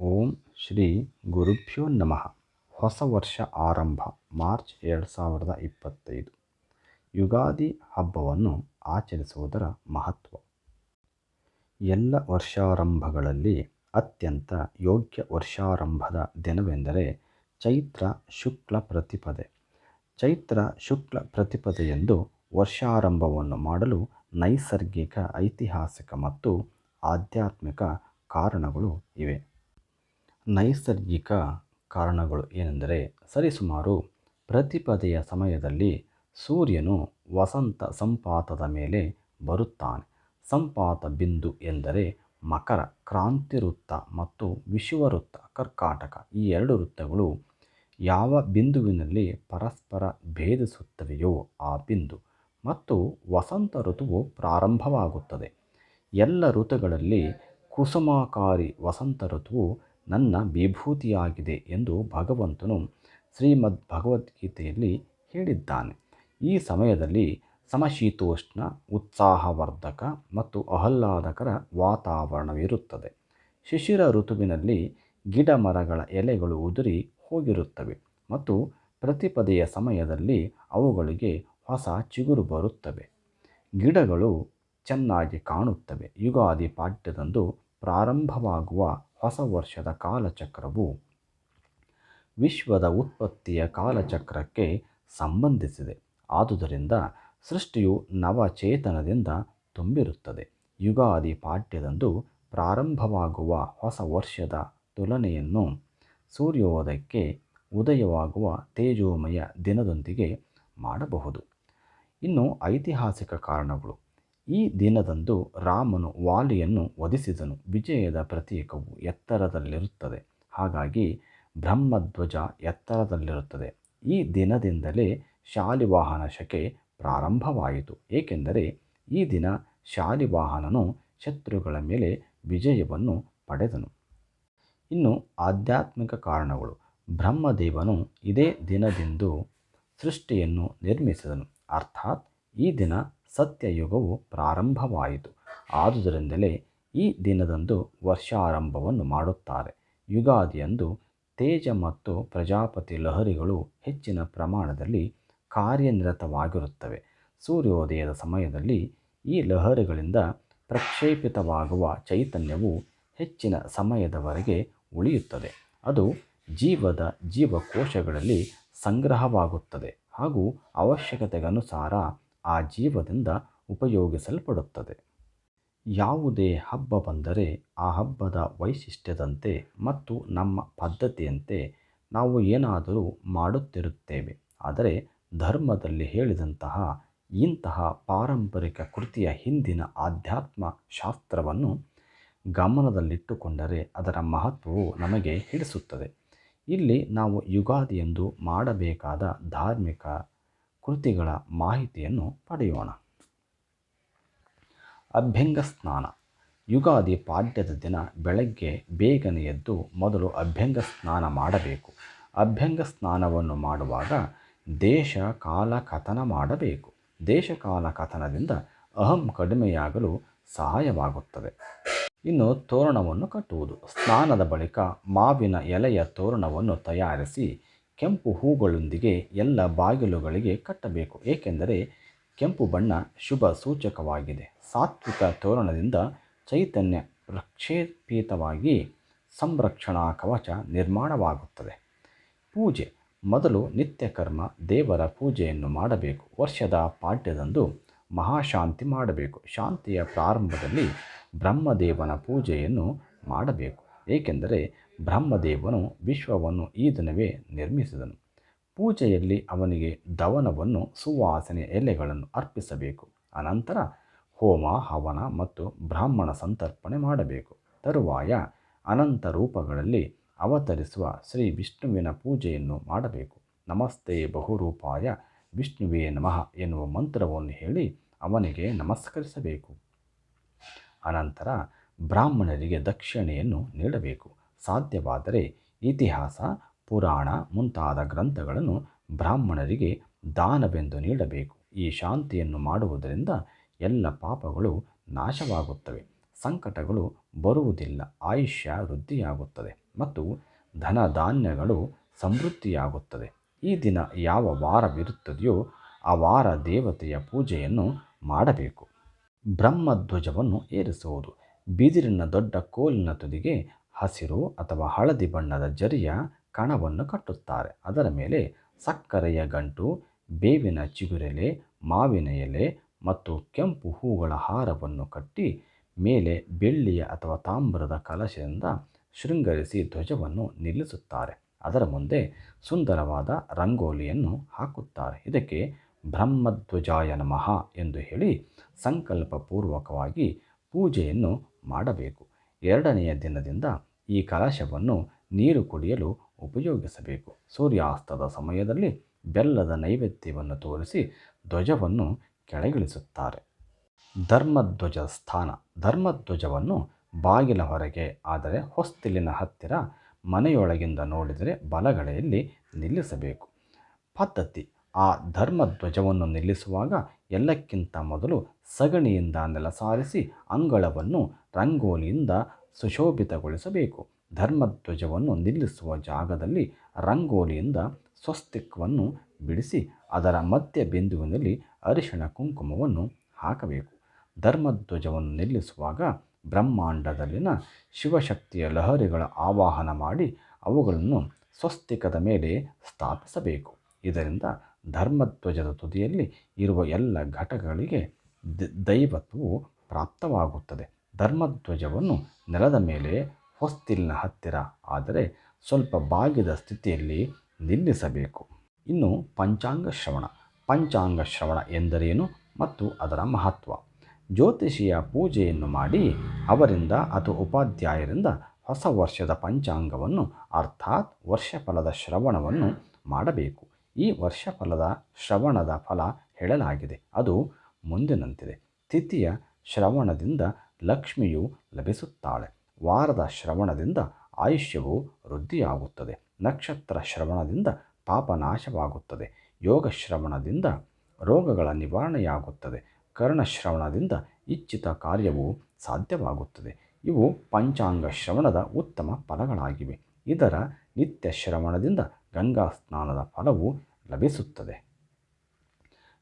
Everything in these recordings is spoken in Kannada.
ಓಂ ಶ್ರೀ ಗುರುಭ್ಯೋ ನಮಃ. ಹೊಸ ವರ್ಷ ಆರಂಭ, ಮಾರ್ಚ್ ಎರಡು ಸಾವಿರದ ಇಪ್ಪತ್ತೈದು. ಯುಗಾದಿ ಹಬ್ಬವನ್ನು ಆಚರಿಸುವುದರ ಮಹತ್ವ. ಎಲ್ಲ ವರ್ಷಾರಂಭಗಳಲ್ಲಿ ಅತ್ಯಂತ ಯೋಗ್ಯ ವರ್ಷಾರಂಭದ ದಿನವೆಂದರೆ ಚೈತ್ರ ಶುಕ್ಲ ಪ್ರತಿಪದೆ. ಚೈತ್ರ ಶುಕ್ಲ ಪ್ರತಿಪದೆಯೆಂದು ವರ್ಷಾರಂಭವನ್ನು ಮಾಡಲು ನೈಸರ್ಗಿಕ, ಐತಿಹಾಸಿಕ ಮತ್ತು ಆಧ್ಯಾತ್ಮಿಕ ಕಾರಣಗಳು ಇವೆ. ನೈಸರ್ಗಿಕ ಕಾರಣಗಳು ಏನೆಂದರೆ ಸರಿಸುಮಾರು ಪ್ರತಿಪದೆಯ ಸಮಯದಲ್ಲಿ ಸೂರ್ಯನು ವಸಂತ ಸಂಪಾತದ ಮೇಲೆ ಬರುತ್ತಾನೆ. ಸಂಪಾತ ಬಿಂದು ಎಂದರೆ ಮಕರ, ಕ್ರಾಂತಿ ವೃತ್ತ ಮತ್ತು ವಿಶ್ವವೃತ್ತ ಕರ್ಕಾಟಕ ಈ ಎರಡು ವೃತ್ತಗಳು ಯಾವ ಬಿಂದುವಿನಲ್ಲಿ ಪರಸ್ಪರ ಭೇದಿಸುತ್ತವೆಯೋ ಆ ಬಿಂದು ಮತ್ತು ವಸಂತ ಋತುವು ಪ್ರಾರಂಭವಾಗುತ್ತದೆ. ಎಲ್ಲ ಋತುಗಳಲ್ಲಿ ಕುಸುಮಾಕಾರಿ ವಸಂತ ಋತುವು ನನ್ನ ವಿಭೂತಿಯಾಗಿದೆ ಎಂದು ಭಗವಂತನು ಶ್ರೀಮದ್ ಭಗವದ್ಗೀತೆಯಲ್ಲಿ ಹೇಳಿದ್ದಾನೆ. ಈ ಸಮಯದಲ್ಲಿ ಸಮಶೀತೋಷ್ಣ, ಉತ್ಸಾಹವರ್ಧಕ ಮತ್ತು ಆಹ್ಲಾದಕರ ವಾತಾವರಣವಿರುತ್ತದೆ. ಶಿಶಿರ ಋತುವಿನಲ್ಲಿ ಗಿಡ ಮರಗಳ ಎಲೆಗಳು ಉದುರಿ ಹೋಗಿರುತ್ತವೆ ಮತ್ತು ಪ್ರತಿಪದೆಯ ಸಮಯದಲ್ಲಿ ಅವುಗಳಿಗೆ ಹೊಸ ಚಿಗುರು ಬರುತ್ತವೆ. ಗಿಡಗಳು ಚೆನ್ನಾಗಿ ಕಾಣುತ್ತವೆ. ಯುಗಾದಿ ಪಾಠ್ಯದಂದು ಪ್ರಾರಂಭವಾಗುವ ಹೊಸ ವರ್ಷದ ಕಾಲಚಕ್ರವು ವಿಶ್ವದ ಉತ್ಪತ್ತಿಯ ಕಾಲಚಕ್ರಕ್ಕೆ ಸಂಬಂಧಿಸಿದೆ. ಆದುದರಿಂದ ಸೃಷ್ಟಿಯು ನವಚೇತನದಿಂದ ತುಂಬಿರುತ್ತದೆ. ಯುಗಾದಿ ಪಾಠ್ಯದಂದು ಪ್ರಾರಂಭವಾಗುವ ಹೊಸ ವರ್ಷದ ತುಲನೆಯನ್ನು ಸೂರ್ಯೋದಯಕ್ಕೆ ಉದಯವಾಗುವ ತೇಜೋಮಯ ದಿನದೊಂದಿಗೆ ಮಾಡಬಹುದು. ಇನ್ನು ಐತಿಹಾಸಿಕ ಕಾರಣಗಳು. ಈ ದಿನದಂದು ರಾಮನು ವಾಲಿಯನ್ನು ವಧಿಸಿದನು. ವಿಜಯದ ಪ್ರತೀಕವು ಎತ್ತರದಲ್ಲಿರುತ್ತದೆ. ಹಾಗಾಗಿ ಬ್ರಹ್ಮಧ್ವಜ ಎತ್ತರದಲ್ಲಿರುತ್ತದೆ. ಈ ದಿನದಿಂದಲೇ ಶಾಲಿವಾಹನ ಶಕೆ ಪ್ರಾರಂಭವಾಯಿತು. ಏಕೆಂದರೆ ಈ ದಿನ ಶಾಲಿವಾಹನನು ಶತ್ರುಗಳ ಮೇಲೆ ವಿಜಯವನ್ನು ಪಡೆದನು. ಇನ್ನು ಆಧ್ಯಾತ್ಮಿಕ ಕಾರಣಗಳು. ಬ್ರಹ್ಮದೇವನು ಇದೇ ದಿನದಿಂದು ಸೃಷ್ಟಿಯನ್ನು ನಿರ್ಮಿಸಿದನು. ಅರ್ಥಾತ್ ಈ ದಿನ ಸತ್ಯಯುಗವು ಪ್ರಾರಂಭವಾಯಿತು. ಆದುದರಿಂದಲೇ ಈ ದಿನದಂದು ವರ್ಷಾರಂಭವನ್ನು ಮಾಡುತ್ತಾರೆ. ಯುಗಾದಿಯಂದು ತೇಜ ಮತ್ತು ಪ್ರಜಾಪತಿ ಲಹರಿಗಳು ಹೆಚ್ಚಿನ ಪ್ರಮಾಣದಲ್ಲಿ ಕಾರ್ಯನಿರತವಾಗಿರುತ್ತವೆ. ಸೂರ್ಯೋದಯದ ಸಮಯದಲ್ಲಿ ಈ ಲಹರಿಗಳಿಂದ ಪ್ರಕ್ಷೇಪಿತವಾಗುವ ಚೈತನ್ಯವು ಹೆಚ್ಚಿನ ಸಮಯದವರೆಗೆ ಉಳಿಯುತ್ತದೆ. ಅದು ಜೀವದ ಜೀವಕೋಶಗಳಲ್ಲಿ ಸಂಗ್ರಹವಾಗುತ್ತದೆ ಹಾಗೂ ಅವಶ್ಯಕತೆಗನುಸಾರ ಆ ಜೀವದಿಂದ ಉಪಯೋಗಿಸಲ್ಪಡುತ್ತದೆ. ಯಾವುದೇ ಹಬ್ಬ ಬಂದರೆ ಆ ಹಬ್ಬದ ವೈಶಿಷ್ಟ್ಯದಂತೆ ಮತ್ತು ನಮ್ಮ ಪದ್ಧತಿಯಂತೆ ನಾವು ಏನಾದರೂ ಮಾಡುತ್ತಿರುತ್ತೇವೆ. ಆದರೆ ಧರ್ಮದಲ್ಲಿ ಹೇಳಿದಂತಹ ಇಂತಹ ಪಾರಂಪರಿಕ ಕೃತಿಯ ಹಿಂದಿನ ಆಧ್ಯಾತ್ಮ ಶಾಸ್ತ್ರವನ್ನು ಗಮನದಲ್ಲಿಟ್ಟುಕೊಂಡರೆ ಅದರ ಮಹತ್ವವು ನಮಗೆ ಹಿಡಿಸುತ್ತದೆ. ಇಲ್ಲಿ ನಾವು ಯುಗಾದಿಯಂದು ಮಾಡಬೇಕಾದ ಧಾರ್ಮಿಕ ಕೃತಿಗಳ ಮಾಹಿತಿಯನ್ನು ಪಡೆಯೋಣ. ಅಭ್ಯಂಗ ಸ್ನಾನ. ಯುಗಾದಿ ಪಾಡ್ಯದ ದಿನ ಬೆಳಗ್ಗೆ ಬೇಗನೆ ಎದ್ದು ಮೊದಲು ಅಭ್ಯಂಗ ಸ್ನಾನ ಮಾಡಬೇಕು. ಅಭ್ಯಂಗ ಸ್ನಾನವನ್ನು ಮಾಡುವಾಗ ದೇಶ ಕಾಲ ಕಥನ ಮಾಡಬೇಕು. ದೇಶ ಕಾಲ ಕಥನದಿಂದ ಅಹಂ ಕಡಿಮೆಯಾಗಲು ಸಹಾಯವಾಗುತ್ತದೆ. ಇನ್ನು ತೋರಣವನ್ನು ಕಟ್ಟುವುದು. ಸ್ನಾನದ ಬಳಿಕ ಮಾವಿನ ಎಲೆಯ ತೋರಣವನ್ನು ತಯಾರಿಸಿ ಕೆಂಪು ಹೂಗಳೊಂದಿಗೆ ಎಲ್ಲ ಬಾಗಿಲುಗಳಿಗೆ ಕಟ್ಟಬೇಕು. ಏಕೆಂದರೆ ಕೆಂಪು ಬಣ್ಣ ಶುಭ ಸೂಚಕವಾಗಿದೆ. ಸಾತ್ವಿಕ ತೋರಣದಿಂದ ಚೈತನ್ಯ ಪ್ರಕ್ಷೇಪಿತವಾಗಿ ಸಂರಕ್ಷಣಾ ಕವಚ ನಿರ್ಮಾಣವಾಗುತ್ತದೆ. ಪೂಜೆ. ಮೊದಲು ನಿತ್ಯಕರ್ಮ ದೇವರ ಪೂಜೆಯನ್ನು ಮಾಡಬೇಕು. ವರ್ಷದ ಪಾಠ್ಯದಂದು ಮಹಾಶಾಂತಿ ಮಾಡಬೇಕು. ಶಾಂತಿಯ ಪ್ರಾರಂಭದಲ್ಲಿ ಬ್ರಹ್ಮದೇವನ ಪೂಜೆಯನ್ನು ಮಾಡಬೇಕು. ಏಕೆಂದರೆ ಬ್ರಹ್ಮದೇವನು ವಿಶ್ವವನ್ನು ಈ ದಿನವೇ ನಿರ್ಮಿಸಿದನು. ಪೂಜೆಯಲ್ಲಿ ಅವನಿಗೆ ದವನವನ್ನು, ಸುವಾಸನೆ ಎಲೆಗಳನ್ನು ಅರ್ಪಿಸಬೇಕು. ಅನಂತರ ಹೋಮ, ಹವನ ಮತ್ತು ಬ್ರಾಹ್ಮಣ ಸಂತರ್ಪಣೆ ಮಾಡಬೇಕು. ತರುವಾಯ ಅನಂತ ರೂಪಗಳಲ್ಲಿ ಅವತರಿಸುವ ಶ್ರೀ ವಿಷ್ಣುವಿನ ಪೂಜೆಯನ್ನು ಮಾಡಬೇಕು. ನಮಸ್ತೆ ಬಹುರೂಪಾಯ ವಿಷ್ಣುವೇ ನಮಃ ಎನ್ನುವ ಮಂತ್ರವನ್ನು ಹೇಳಿ ಅವನಿಗೆ ನಮಸ್ಕರಿಸಬೇಕು. ಅನಂತರ ಬ್ರಾಹ್ಮಣರಿಗೆ ದಕ್ಷಿಣೆಯನ್ನು ನೀಡಬೇಕು. ಸಾಧ್ಯವಾದರೆ ಇತಿಹಾಸ, ಪುರಾಣ ಮುಂತಾದ ಗ್ರಂಥಗಳನ್ನು ಬ್ರಾಹ್ಮಣರಿಗೆ ದಾನವೆಂದು ನೀಡಬೇಕು. ಈ ಶಾಂತಿಯನ್ನು ಮಾಡುವುದರಿಂದ ಎಲ್ಲ ಪಾಪಗಳು ನಾಶವಾಗುತ್ತವೆ. ಸಂಕಟಗಳು ಬರುವುದಿಲ್ಲ. ಆಯುಷ್ಯ ವೃದ್ಧಿಯಾಗುತ್ತದೆ ಮತ್ತು ಧನ ಧಾನ್ಯಗಳು ಸಮೃದ್ಧಿಯಾಗುತ್ತದೆ. ಈ ದಿನ ಯಾವ ವಾರವಿರುತ್ತದೆಯೋ ಆ ವಾರ ದೇವತೆಯ ಪೂಜೆಯನ್ನು ಮಾಡಬೇಕು. ಬ್ರಹ್ಮಧ್ವಜವನ್ನು ಏರಿಸುವುದು. ಬಿದಿರಿನ ದೊಡ್ಡ ಕೋಲಿನ ತುದಿಗೆ ಹಸಿರು ಅಥವಾ ಹಳದಿ ಬಣ್ಣದ ಜರಿಯ ಕಣವನ್ನು ಕಟ್ಟುತ್ತಾರೆ. ಅದರ ಮೇಲೆ ಸಕ್ಕರೆಯ ಗಂಟು, ಬೇವಿನ ಚಿಗುರೆಲೆ, ಮಾವಿನ ಎಲೆ ಮತ್ತು ಕೆಂಪು ಹೂಗಳ ಹಾರವನ್ನು ಕಟ್ಟಿ ಮೇಲೆ ಬೆಳ್ಳಿಯ ಅಥವಾ ತಾಮ್ರದ ಕಲಶದಿಂದ ಶೃಂಗರಿಸಿ ಧ್ವಜವನ್ನು ನಿಲ್ಲಿಸುತ್ತಾರೆ. ಅದರ ಮುಂದೆ ಸುಂದರವಾದ ರಂಗೋಲಿಯನ್ನು ಹಾಕುತ್ತಾರೆ. ಇದಕ್ಕೆ ಬ್ರಹ್ಮಧ್ವಜಾಯ ನಮಃ ಎಂದು ಹೇಳಿ ಸಂಕಲ್ಪಪೂರ್ವಕವಾಗಿ ಪೂಜೆಯನ್ನು ಮಾಡಬೇಕು. ಎರಡನೆಯ ದಿನದಿಂದ ಈ ಕಲಶವನ್ನು ನೀರು ಕುಡಿಯಲು ಉಪಯೋಗಿಸಬೇಕು. ಸೂರ್ಯಾಸ್ತದ ಸಮಯದಲ್ಲಿ ಬೆಲ್ಲದ ನೈವೇದ್ಯವನ್ನು ತೋರಿಸಿ ಧ್ವಜವನ್ನು ಕೆಳಗಿಳಿಸುತ್ತಾರೆ. ಧರ್ಮಧ್ವಜ ಸ್ಥಾನ. ಧರ್ಮಧ್ವಜವನ್ನು ಬಾಗಿಲ ಹೊರಗೆ, ಆದರೆ ಹೊಸ್ತಿಲಿನ ಹತ್ತಿರ ಮನೆಯೊಳಗಿಂದ ನೋಡಿದರೆ ಬಲಗಡೆಯಲ್ಲಿ ನಿಲ್ಲಿಸಬೇಕು. ಪದ್ಧತಿ. ಆ ಧರ್ಮಧ್ವಜವನ್ನು ನಿಲ್ಲಿಸುವಾಗ ಎಲ್ಲಕ್ಕಿಂತ ಮೊದಲು ಸಗಣಿಯಿಂದ ನೆಲ ಸಾರಿಸಿ ಅಂಗಳವನ್ನು ರಂಗೋಲಿಯಿಂದ ಸುಶೋಭಿತಗೊಳಿಸಬೇಕು. ಧರ್ಮಧ್ವಜವನ್ನು ನಿಲ್ಲಿಸುವ ಜಾಗದಲ್ಲಿ ರಂಗೋಲಿಯಿಂದ ಸ್ವಸ್ತಿಕ್ವನ್ನು ಬಿಡಿಸಿ ಅದರ ಮಧ್ಯ ಬಿಂದುವಿನಲ್ಲಿ ಅರಿಶಿಣ ಕುಂಕುಮವನ್ನು ಹಾಕಬೇಕು. ಧರ್ಮಧ್ವಜವನ್ನು ನಿಲ್ಲಿಸುವಾಗ ಬ್ರಹ್ಮಾಂಡದಲ್ಲಿನ ಶಿವಶಕ್ತಿಯ ಲಹರಿಗಳ ಆವಾಹನ ಮಾಡಿ ಅವುಗಳನ್ನು ಸ್ವಸ್ತಿಕದ ಮೇಲೆ ಸ್ಥಾಪಿಸಬೇಕು. ಇದರಿಂದ ಧರ್ಮಧ್ವಜದ ತುದಿಯಲ್ಲಿ ಇರುವ ಎಲ್ಲ ಘಟಕಗಳಿಗೆ ದೈವತ್ವವು ಪ್ರಾಪ್ತವಾಗುತ್ತದೆ. ಧರ್ಮಧ್ವಜವನ್ನು ನೆಲದ ಮೇಲೆ ಹೊಸ್ತಿಲಿನ ಹತ್ತಿರ ಆದರೆ ಸ್ವಲ್ಪ ಬಾಗಿದ ಸ್ಥಿತಿಯಲ್ಲಿ ನಿಲ್ಲಿಸಬೇಕು. ಇನ್ನು ಪಂಚಾಂಗ ಶ್ರವಣ. ಪಂಚಾಂಗ ಶ್ರವಣ ಎಂದರೇನು ಮತ್ತು ಅದರ ಮಹತ್ವ? ಜ್ಯೋತಿಷಿಯ ಪೂಜೆಯನ್ನು ಮಾಡಿ ಅವರಿಂದ ಅಥವಾ ಉಪಾಧ್ಯಾಯರಿಂದ ಹೊಸ ವರ್ಷದ ಪಂಚಾಂಗವನ್ನು, ಅರ್ಥಾತ್ ವರ್ಷಫಲದ ಶ್ರವಣವನ್ನು ಮಾಡಬೇಕು. ಈ ವರ್ಷಫಲದ ಶ್ರವಣದ ಫಲ ಹೇಳಲಾಗಿದೆ. ಅದು ಮುಂದಿನಂತಿದೆ. ತಿಥಿಯ ಶ್ರವಣದಿಂದ ಲಕ್ಷ್ಮಿಯು ಲಭಿಸುತ್ತಾಳೆ. ವಾರದ ಶ್ರವಣದಿಂದ ಆಯುಷ್ಯವು ವೃದ್ಧಿಯಾಗುತ್ತದೆ. ನಕ್ಷತ್ರ ಶ್ರವಣದಿಂದ ಪಾಪನಾಶವಾಗುತ್ತದೆ ಯೋಗ ಶ್ರವಣದಿಂದ ರೋಗಗಳ ನಿವಾರಣೆಯಾಗುತ್ತದೆ. ಕರ್ಣಶ್ರವಣದಿಂದ ಇಚ್ಛಿತ ಕಾರ್ಯವು ಸಾಧ್ಯವಾಗುತ್ತದೆ. ಇವು ಪಂಚಾಂಗ ಶ್ರವಣದ ಉತ್ತಮ ಫಲಗಳಾಗಿವೆ. ಇದರ ನಿತ್ಯ ಶ್ರವಣದಿಂದ ಗಂಗಾ ಸ್ನಾನದ ಫಲವು ಲಭಿಸುತ್ತದೆ.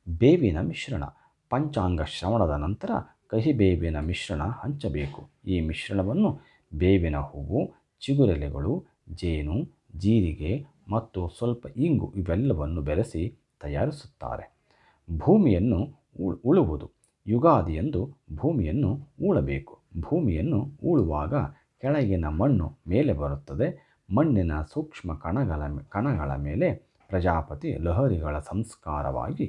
ಬೇವಿನ ಮಿಶ್ರಣ. ಪಂಚಾಂಗ ಶ್ರವಣದ ನಂತರ ಕಹಿ ಬೇವಿನ ಮಿಶ್ರಣ ಹಂಚಬೇಕು. ಈ ಮಿಶ್ರಣವನ್ನು ಬೇವಿನ ಹೂವು, ಚಿಗುರೆಲೆಗಳು, ಜೇನು, ಜೀರಿಗೆ ಮತ್ತು ಸ್ವಲ್ಪ ಇಂಗು ಇವೆಲ್ಲವನ್ನು ಬೆರೆಸಿ ತಯಾರಿಸುತ್ತಾರೆ. ಭೂಮಿಯನ್ನು ಉಳುವುದು. ಯುಗಾದಿಯಂದು ಭೂಮಿಯನ್ನು ಉಳಬೇಕು. ಭೂಮಿಯನ್ನು ಉಳುವಾಗ ಕೆಳಗಿನ ಮಣ್ಣು ಮೇಲೆ ಬರುತ್ತದೆ. ಮಣ್ಣಿನ ಸೂಕ್ಷ್ಮ ಕಣಗಳ ಕಣಗಳ ಮೇಲೆ ಪ್ರಜಾಪತಿ ಲಹರಿಗಳ ಸಂಸ್ಕಾರವಾಗಿ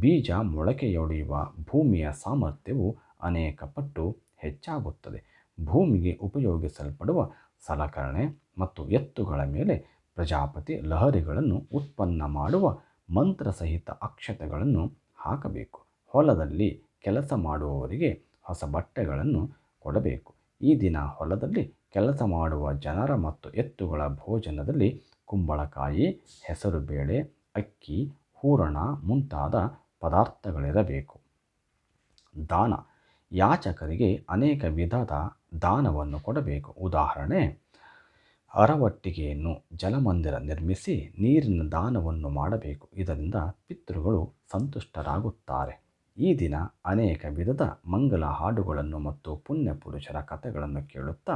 ಬೀಜ ಮೊಳಕೆಯೊಡೆಯುವ ಭೂಮಿಯ ಸಾಮರ್ಥ್ಯವು ಅನೇಕ ಪಟ್ಟು ಹೆಚ್ಚಾಗುತ್ತದೆ. ಭೂಮಿಗೆ ಉಪಯೋಗಿಸಲ್ಪಡುವ ಸಲಕರಣೆ ಮತ್ತು ಎತ್ತುಗಳ ಮೇಲೆ ಪ್ರಜಾಪತಿ ಲಹರಿಗಳನ್ನು ಉತ್ಪನ್ನ ಮಾಡುವ ಮಂತ್ರಸಹಿತ ಅಕ್ಷತೆಗಳನ್ನು ಹಾಕಬೇಕು. ಹೊಲದಲ್ಲಿ ಕೆಲಸ ಮಾಡುವವರಿಗೆ ಹೊಸ ಬಟ್ಟೆಗಳನ್ನು ಕೊಡಬೇಕು. ಈ ದಿನ ಹೊಲದಲ್ಲಿ ಕೆಲಸ ಮಾಡುವ ಜನರ ಮತ್ತು ಎತ್ತುಗಳ ಭೋಜನದಲ್ಲಿ ಕುಂಬಳಕಾಯಿ, ಹೆಸರುಬೇಳೆ, ಅಕ್ಕಿ, ಹೂರಣ ಮುಂತಾದ ಪದಾರ್ಥಗಳಿರಬೇಕು. ದಾನ. ಯಾಚಕರಿಗೆ ಅನೇಕ ವಿಧದ ದಾನವನ್ನು ಕೊಡಬೇಕು. ಉದಾಹರಣೆ, ಅರವಟ್ಟಿಗೆಯನ್ನು ಜಲಮಂದಿರ ನಿರ್ಮಿಸಿ ನೀರಿನ ದಾನವನ್ನು ಮಾಡಬೇಕು. ಇದರಿಂದ ಪಿತೃಗಳು ಸಂತುಷ್ಟರಾಗುತ್ತಾರೆ. ಈ ದಿನ ಅನೇಕ ವಿಧದ ಮಂಗಲ ಹಾಡುಗಳನ್ನು ಮತ್ತು ಪುಣ್ಯ ಪುರುಷರ ಕಥೆಗಳನ್ನು ಕೇಳುತ್ತಾ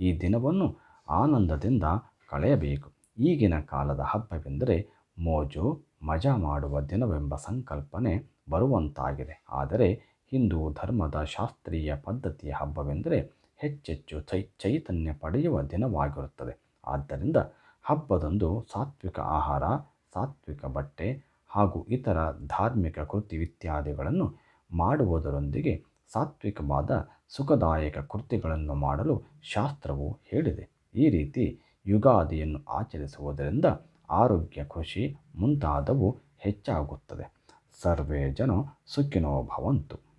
ಈ ದಿನವನ್ನು ಆನಂದದಿಂದ ಕಳೆಯಬೇಕು. ಈಗಿನ ಕಾಲದ ಹಬ್ಬವೆಂದರೆ ಮೋಜು, ಮಜಾ ಮಾಡುವ ದಿನವೆಂಬ ಸಂಕಲ್ಪನೆ ಬರುವಂತಾಗಿದೆ. ಆದರೆ ಹಿಂದೂ ಧರ್ಮದ ಶಾಸ್ತ್ರೀಯ ಪದ್ಧತಿಯ ಹಬ್ಬವೆಂದರೆ ಹೆಚ್ಚೆಚ್ಚು ಚೈ, ಚೈತನ್ಯ ಪಡೆಯುವ ದಿನವಾಗಿರುತ್ತದೆ. ಆದ್ದರಿಂದ ಹಬ್ಬದಂದು ಸಾತ್ವಿಕ ಆಹಾರ, ಸಾತ್ವಿಕ ಬಟ್ಟೆ ಹಾಗೂ ಇತರ ಧಾರ್ಮಿಕ ಕೃತಿ ಇತ್ಯಾದಿಗಳನ್ನು ಮಾಡುವುದರೊಂದಿಗೆ ಸಾತ್ವಿಕವಾದ ಸುಖದಾಯಕ ಕೃತಿಗಳನ್ನು ಮಾಡಲು ಶಾಸ್ತ್ರವು ಹೇಳಿದೆ. ಈ ರೀತಿ ಯುಗಾದಿಯನ್ನು ಆಚರಿಸುವುದರಿಂದ ಆರೋಗ್ಯ ಖುಷಿ ಮುಂತಾದವು ಹೆಚ್ಚಾಗುತ್ತದೆ. ಸರ್ವೇ ಜನ ಸುಖಿನೋ ಭವಂತು.